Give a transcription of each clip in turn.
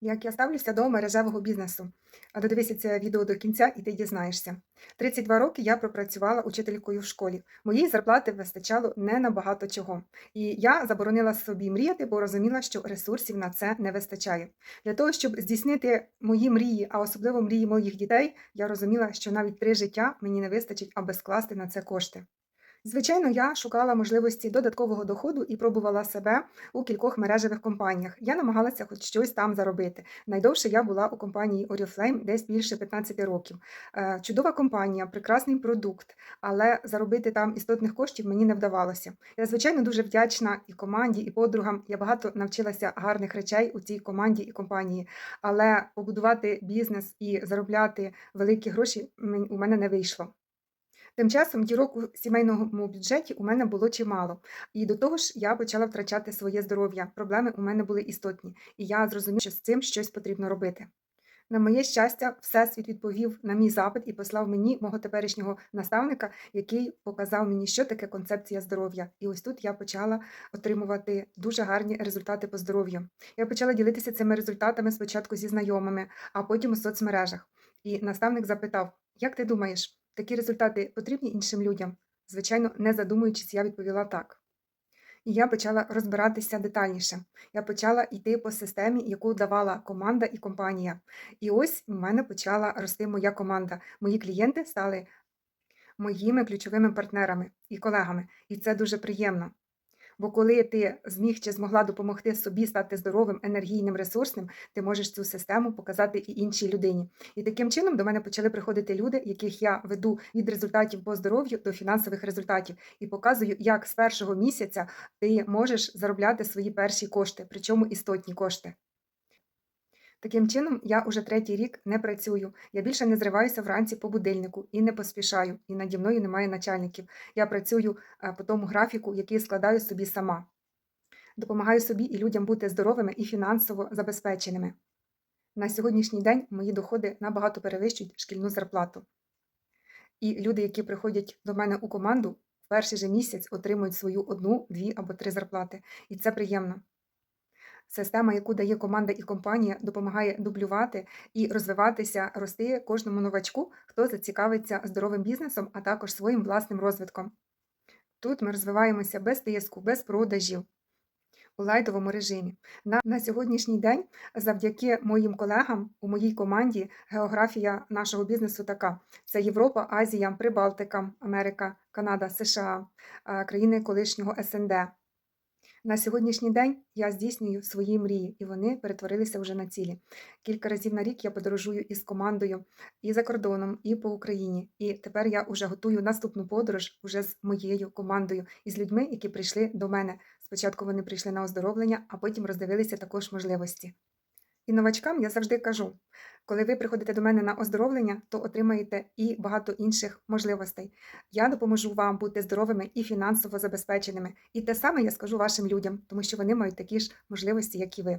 Як я ставлюся до мережевого бізнесу? А додивися це відео до кінця, і ти дізнаєшся. 32 роки я пропрацювала учителькою в школі. Моєї зарплати вистачало не на багато чого. І я заборонила собі мріяти, бо розуміла, що ресурсів на це не вистачає. Для того, щоб здійснити мої мрії, а особливо мрії моїх дітей, я розуміла, що навіть три життя мені не вистачить, аби скласти на це кошти. Звичайно, я шукала можливості додаткового доходу і пробувала себе у кількох мережевих компаніях. Я намагалася хоч щось там заробити. Найдовше я була у компанії Oriflame десь більше 15 років. Е, Чудова компанія, прекрасний продукт, але заробити там істотних коштів мені не вдавалося. Я, звичайно, дуже вдячна і команді, і подругам. Я багато навчилася гарних речей у цій команді і компанії, але побудувати бізнес і заробляти великі гроші у мене не вийшло. Тим часом дірок у сімейному бюджеті у мене було чимало, і до того ж я почала втрачати своє здоров'я. Проблеми у мене були істотні, і я зрозуміла, що з цим щось потрібно робити. На моє щастя, Всесвіт відповів на мій запит і послав мені мого теперішнього наставника, який показав мені, що таке концепція здоров'я. І ось тут я почала отримувати дуже гарні результати по здоров'ю. Я почала ділитися цими результатами спочатку зі знайомими, а потім у соцмережах. І наставник запитав: Як ти думаєш, такі результати потрібні іншим людям? Звичайно, не задумуючись, я відповіла так. І я почала розбиратися детальніше. Я почала йти по системі, яку давала команда і компанія. І ось в мене почала рости моя команда. Мої клієнти стали моїми ключовими партнерами і колегами. І це дуже приємно. Бо коли ти зміг чи змогла допомогти собі стати здоровим, енергійним, ресурсним, ти можеш цю систему показати і іншій людині. І таким чином до мене почали приходити люди, яких я веду від результатів по здоров'ю до фінансових результатів, і показую, як з першого місяця ти можеш заробляти свої перші кошти, причому істотні кошти. Таким чином, я уже третій рік не працюю. Я більше не зриваюся вранці по будильнику і не поспішаю, і наді мною немає начальників. Я працюю е, по тому графіку, який складаю собі сама. Допомагаю собі і людям бути здоровими і фінансово забезпеченими. На сьогоднішній день мої доходи набагато перевищують шкільну зарплату. І люди, які приходять до мене у команду, в перший же місяць отримують свою одну, дві або три зарплати. І це приємно. Система, яку дає команда і компанія, допомагає дублювати і розвиватися, рости кожному новачку, хто зацікавиться здоровим бізнесом, а також своїм власним розвитком. Тут ми розвиваємося без тиску, без продажів. У лайтовому режимі. На, на сьогоднішній день, завдяки моїм колегам у моїй команді, географія нашого бізнесу така: це Європа, Азія, Прибалтика, Америка, Канада, США, країни колишнього СНД. На сьогоднішній день я здійснюю свої мрії, і вони перетворилися вже на цілі. Кілька разів на рік я подорожую із командою і за кордоном, і по Україні. І тепер я вже готую наступну подорож уже з моєю командою і з людьми, які прийшли до мене. Спочатку вони прийшли на оздоровлення, а потім роздивилися також можливості. І новачкам я завжди кажу: коли ви приходите до мене на оздоровлення, то отримаєте і багато інших можливостей. Я допоможу вам бути здоровими і фінансово забезпеченими. І те саме я скажу вашим людям, тому що вони мають такі ж можливості, як і ви.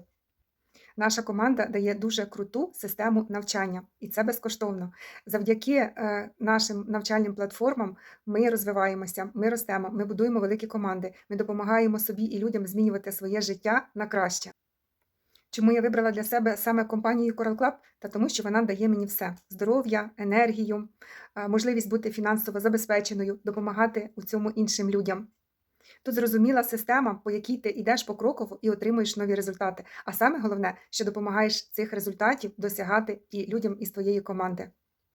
Наша команда дає дуже круту систему навчання, і це безкоштовно. Завдяки е, нашим навчальним платформам ми розвиваємося, ми ростемо, ми будуємо великі команди, ми допомагаємо собі і людям змінювати своє життя на краще. Чому я вибрала для себе саме компанію Coral Club? Та тому, що вона дає мені все: здоров'я, енергію, можливість бути фінансово забезпеченою, допомагати у цьому іншим людям. Тут зрозуміла система, по якій ти йдеш покроково і отримуєш нові результати. А саме головне, що допомагаєш цих результатів досягати і людям із твоєї команди.